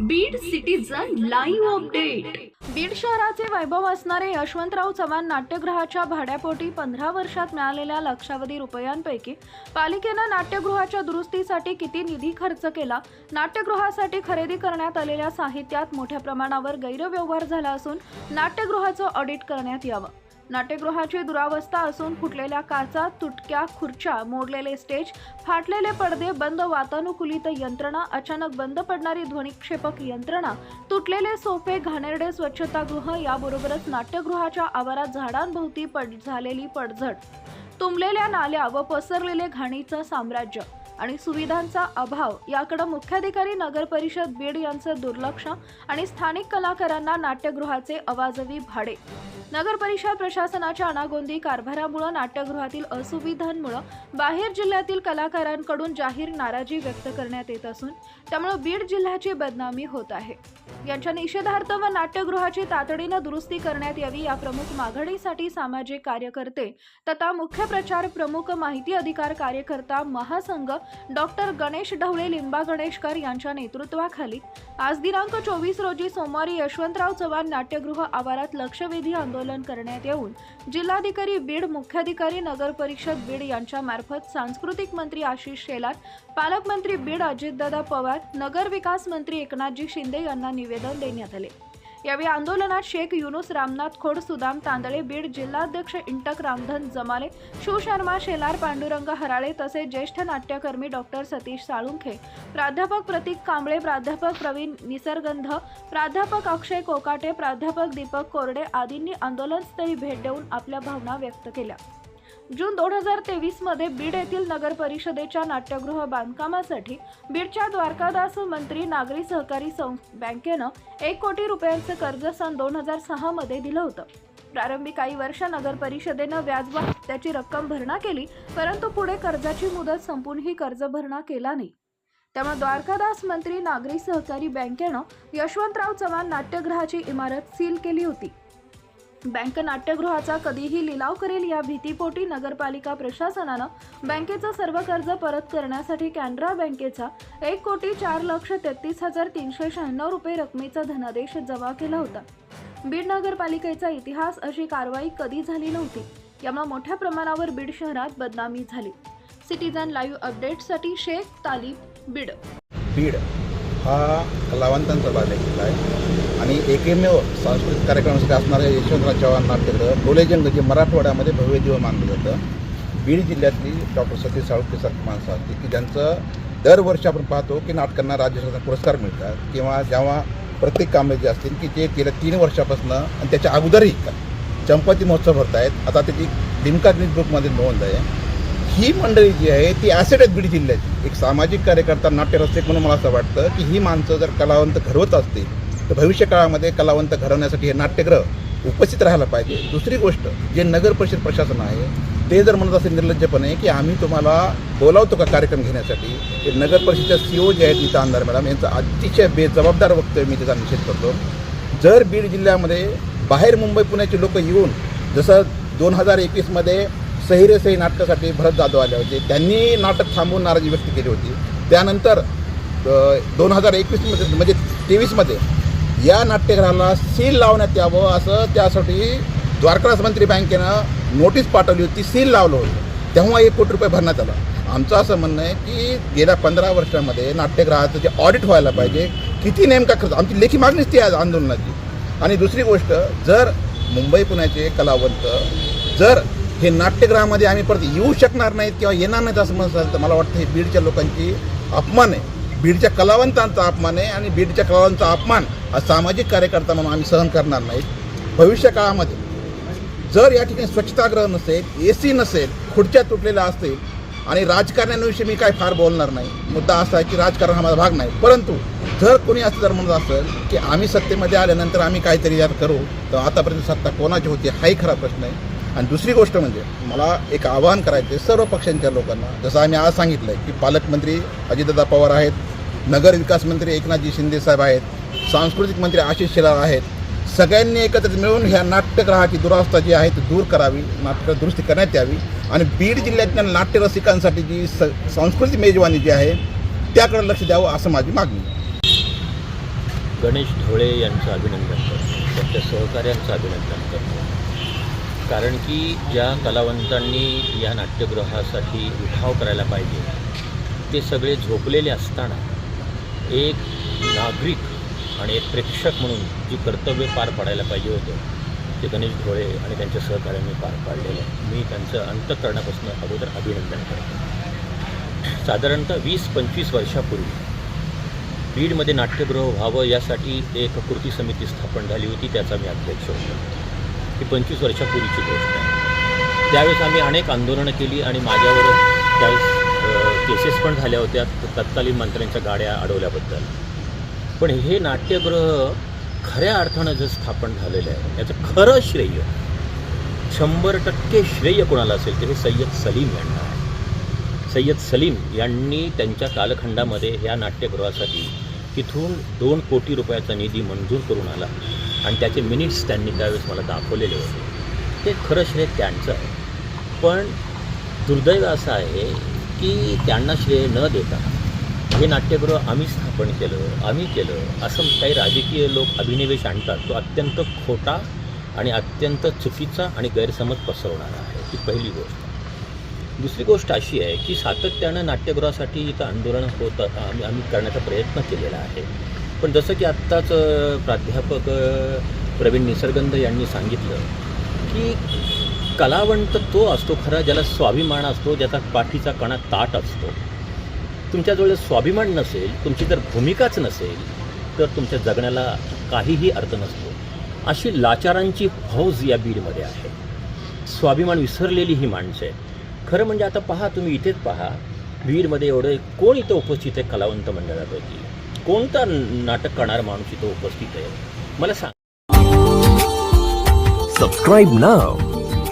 Beed citizen live update Beed शहराचे वैभव असणारे यशवंतराव चव्हाण नाट्यगृहाच्या भाड्यापोटी पंधरा वर्षात मिळालेल्या लक्षावधी रुपयांपैकी पालिकेनं नाट्यगृहाच्या दुरुस्तीसाठी किती निधी खर्च केला? नाट्यगृहासाठी खरेदी करण्यात आलेल्या साहित्यात मोठ्या प्रमाणावर गैरव्यवहार झाला असून नाट्यगृहाचं ऑडिट करण्यात यावं. नाट्यगृहाची दुरावस्था असून फुटलेल्या काचा तुटक्या खुर्च्या मोडलेले स्टेज फाटलेले पडदे बंद वातानुकूलित यंत्रणा अचानक बंद पडणारी ध्वनिक्षेपक यंत्रणा तुटलेले सोफे घाणेरडे स्वच्छतागृह याबरोबरच नाट्यगृहाच्या आवारात झाडांभोवती पड झालेली पडझड. तुंबलेल्या नाल्या व पसरलेले घाणीचं साम्राज्य. आणि सुविधांचा अभाव याकडे मुख्याधिकारी नगर परिषद बीड यांचं दुर्लक्ष आणि स्थानिक कलाकारांना नाट्यगृहाचे अवाजवी भाडे. नगर परिषद प्रशासनाच्या अनागोंदी कारभारामुळे नाट्यगृहातील असुविधांमुळे बाहेर जिल्ह्यातील कलाकारांकडून जाहीर नाराजी व्यक्त करण्यात येत असून त्यामुळे बीड जिल्ह्याची बदनामी होत आहे. यांच्या निषेधार्थ व नाट्यगृहाची तातडीनं दुरुस्ती करण्यात यावी या प्रमुख मागणीसाठी सामाजिक कार्यकर्ते तथा मुख्य प्रचार प्रमुख माहिती अधिकार कार्यकर्ता महासंघ डॉक्टर गणेश ढवळे लिंबा गणेशकर यांच्या नेतृत्वाखाली आज दिनांक चोवीस रोजी सोमवारी यशवंतराव चव्हाण नाट्यगृह आवारात लक्षवेधी आंदोलन करण्यात येऊन जिल्हाधिकारी बीड मुख्याधिकारी नगर परिषद बीड यांच्यामार्फत सांस्कृतिक मंत्री आशिष शेलार पालकमंत्री बीड अजितदादा पवार नगर विकास मंत्री एकनाथजी शिंदे यांना निवेदन देण्यात आले. यावेळी आंदोलनात शेख युनुस रामनाथ खोड सुदाम तांदळे बीड जिल्हाध्यक्ष इंटक रामधन जमाले शिवशर्मा शेलार पांडुरंग हराळे तसेच ज्येष्ठ नाट्यकर्मी डॉक्टर सतीश साळुंखे प्राध्यापक प्रतीक कांबळे प्राध्यापक प्रवीण निसर्गंध प्राध्यापक अक्षय कोकाटे प्राध्यापक दीपक कोरडे आदींनी आंदोलनस्थळी भेट देऊन आपल्या भावना व्यक्त केल्या. जून दोन हजार तेवीसमध्ये बीड येथील नगर परिषदेच्या नाट्यगृह बांधकामासाठी बीडच्या द्वारकादास मंत्री नागरी सहकारी सं बँकेनं एक कोटी रुपयांचं कर्ज सन दोन हजार सहामध्ये दिलं होतं. प्रारंभी काही वर्ष नगर परिषदेनं व्याज हप्त्याची रक्कम भरणा केली परंतु पुढे कर्जाची मुदत संपूनही कर्ज भरणा केला नाही. त्यामुळे द्वारकादास मंत्री नागरी सहकारी बँकेनं यशवंतराव चव्हाण नाट्यगृहाची इमारत सील केली होती. बँक नाट्यगृहाचा कधीही लिलाव करेल या भीतीपोटी नगरपालिका प्रशासनानं बँकेचं सर्व कर्ज परत करण्यासाठी कॅनरा बँकेचा एक कोटी चार लक्ष तेहतीस हजार तीनशे शहाण्णव रुपये रकमेचा धनादेश जमा केला होता. बीड नगरपालिकेचा इतिहास अशी कारवाई कधी झाली नव्हती यामुळे मोठ्या प्रमाणावर बीड शहरात बदनामी झाली. सिटीजन लाईव्ह अपडेटसाठी शेख तालीब बीड. बीड हा कलावंतांचा बालेकिल्ला आहे. आणि एकमेव सांस्कृतिक कार्यक्रमासाठी असणाऱ्या यशवंतराव चव्हाण नाट्यगृह डोलेजंग जे मराठवाड्यामध्ये भव्य दिव मानलं जातं. बीड जिल्ह्यातली डॉक्टर सतीश साळुंके सारखी माणसं असतील की ज्यांचं दरवर्षी आपण पाहतो की नाटकांना राज्य शासन पुरस्कार मिळतात किंवा जेव्हा प्रत्येक कामे जे असतील की जे गेल्या तीन वर्षापासून आणि त्याच्या अगोदरही चंपाती महोत्सव भरतायत. आता त्याची लिमका ग्रीन बुकमध्ये नोंद आहे. ही मंडळी जी आहे ती ॲसेट आहेत बीड जिल्ह्याची. एक सामाजिक कार्यकर्ता नाट्यरसिक म्हणून मला असं वाटतं की ही माणसं जर कलावंत घडवत असतील तर भविष्य काळामध्ये कलावंत घडवण्यासाठी हे नाट्यग्रह उपस्थित राहायला पाहिजे. दुसरी गोष्ट जे नगर परिषद प्रशासन आहे ते जर म्हणत असेल निर्लज्जपणे की आम्ही तुम्हाला बोलावतो का कार्यक्रम घेण्यासाठी ते नगर परिषदच्या ओ जे आहेत नीता अंधार मॅडम यांचं अतिशय बेजबाबदार वक्तव्य मी त्याचा निषेध करतो. जर बीड जिल्ह्यामध्ये बाहेर मुंबई पुण्याचे लोक येऊन जसं दोन हजार एकवीसमध्ये सहिरेसही नाटकासाठी भरत जाधव आले होते त्यांनी नाटक थांबवून नाराजी व्यक्त केली होती. त्यानंतर दोन हजार एकवीसमध्ये म्हणजे तेवीसमध्ये या नाट्यगृहाला सील लावण्यात यावं असं त्यासाठी द्वारकास मंत्री बँकेनं नोटीस पाठवली होती सील लावलं होतं. तेव्हा एक कोटी रुपये भरण्यात आलं. आमचं असं म्हणणं आहे की गेल्या पंधरा वर्षामध्ये नाट्यगृहाचं जे ऑडिट व्हायला पाहिजे किती नेमका खर्च आमची लेखी मागणीच ती आज आंदोलनाची. आणि दुसरी गोष्ट जर मुंबई पुण्याचे कलावंत जर हे नाट्यगृहामध्ये आम्ही परत येऊ शकणार नाहीत किंवा येणार नाहीत असं म्हणत असेल तर मला वाटतं हे बीडच्या लोकांची अपमान आहे. बीडच्या कलावंतांचा अपमान आहे आणि बीडच्या कलावंतांचा अपमान हा सामाजिक कार्यकर्ता म्हणून आम्ही सहन करणार नाही. भविष्य काळामध्ये जर या ठिकाणी स्वच्छतागृह नसेल ए सी नसेल खुर्च्या तुटलेल्या असतील आणि राजकारण्यांविषयी मी काय फार बोलणार नाही. मुद्दा असा आहे की राजकारण हा माझा भाग नाही. परंतु जर कोणी असं जर म्हणत असेल की आम्ही सत्तेमध्ये आल्यानंतर आम्ही काहीतरी यात करू तर आतापर्यंत सत्ता कोणाची होती हाही खरा प्रश्न आहे. आणि दुसरी गोष्ट म्हणजे मला एक आवाहन करायचं आहे सर्व पक्षांच्या लोकांना जसं आम्ही आज सांगितलं आहे की पालकमंत्री अजितदादा पवार आहेत नगर विकास मंत्री एकनाथजी शिंदे साहेब आहेत सांस्कृतिक मंत्री आशिष शेलार आहेत. सगळ्यांनी एकत्रित मिळून ह्या नाट्यग्रहाची दुरावस्था जी आहे ती दूर करावी नाट्य दुरुस्ती करण्यात यावी. आणि बीड जिल्ह्यातल्या नाट्यरसिकांसाठी जी स सांस्कृतिक मेजवानी जी आहे त्याकडे लक्ष द्यावं असं माझी मागणी. गणेश ढोळे यांचं अभिनंदन करतो. त्यांच्या सहकार्यांचं अभिनंदन करतो. कारण की ज्या कलावंतांनी या नाट्यगृहासाठी उठाव करायला पाहिजे ते सगळे झोपलेले असताना एक नागरिक आणि एक प्रेक्षक म्हणून जी कर्तव्य पार पाडायला पाहिजे होतं ते गणेश ढोळे आणि त्यांच्या सहकार्यांनी पार पाडलेलं आहे. मी त्यांचं अंतकरणापासून अगोदर अभिनंदन करतो. साधारणतः वीस पंचवीस वर्षापूर्वी बीडमध्ये नाट्यगृह व्हावं यासाठी एक कृती समिती स्थापन झाली होती त्याचा मी अध्यक्ष होतो. ही पंचवीस वर्षापूर्वीची गोष्ट आहे. त्यावेळेस आम्ही अनेक आंदोलनं केली आणि माझ्यावर त्यावेळेस केसेस पण झाल्या होत्या तत्कालीन मंत्र्यांच्या गाड्या अडवल्याबद्दल. पण हे नाट्यगृह खऱ्या अर्थानं जर स्थापन झालेलं आहे याचं खरं श्रेय शंभर टक्के श्रेय कोणाला असेल तर हे सय्यद सलीम यांना आहे. सय्यद सलीम यांनी त्यांच्या कालखंडामध्ये या नाट्यगृहासाठी तिथून दोन कोटी रुपयाचा निधी मंजूर करून आला आणि त्याचे मिनिट्स त्यांनी त्यावेळेस मला दाखवलेले होते. ते खरं श्रेय त्यांचं आहे. पण दुर्दैव असं आहे की त्यांना श्रेय न देता हे नाट्यगृह आम्ही स्थापन केलं आम्ही केलं. असं काही राजकीय लोक अभिनिवेश आणतात तो अत्यंत खोटा आणि अत्यंत चुकीचा आणि गैरसमज पसरवणारा आहे ही पहिली गोष्ट. दुसरी गोष्ट अशी आहे की सातत्यानं नाट्यगृहासाठी इथं आंदोलन होत आम्ही आम्ही करण्याचा प्रयत्न केलेला आहे. पण जसं की आत्ताच प्राध्यापक प्रवीण निसर्गंध यांनी सांगितलं की कलावंत तो असतो खरा ज्याला स्वाभिमान असतो ज्याचा पाठीचा कणा ताट असतो. तुमच्याजवळ स्वाभिमान नसेल तुमची जर भूमिकाच नसेल तर तुमच्या जगण्याला काहीही अर्थ नसतो. अशी लाचारांची फौज या बीडमध्ये आहे. स्वाभिमान विसरलेली ही माणसं आहे खरं म्हणजे आता पहा तुम्ही इथेच पहा. बीडमध्ये एवढे कोण इथं उपस्थित आहे कलावंत मंडळापैकी? कोणता नाटक करणारा माणूस इथं उपस्थित आहे? मला सांग. Subscribe now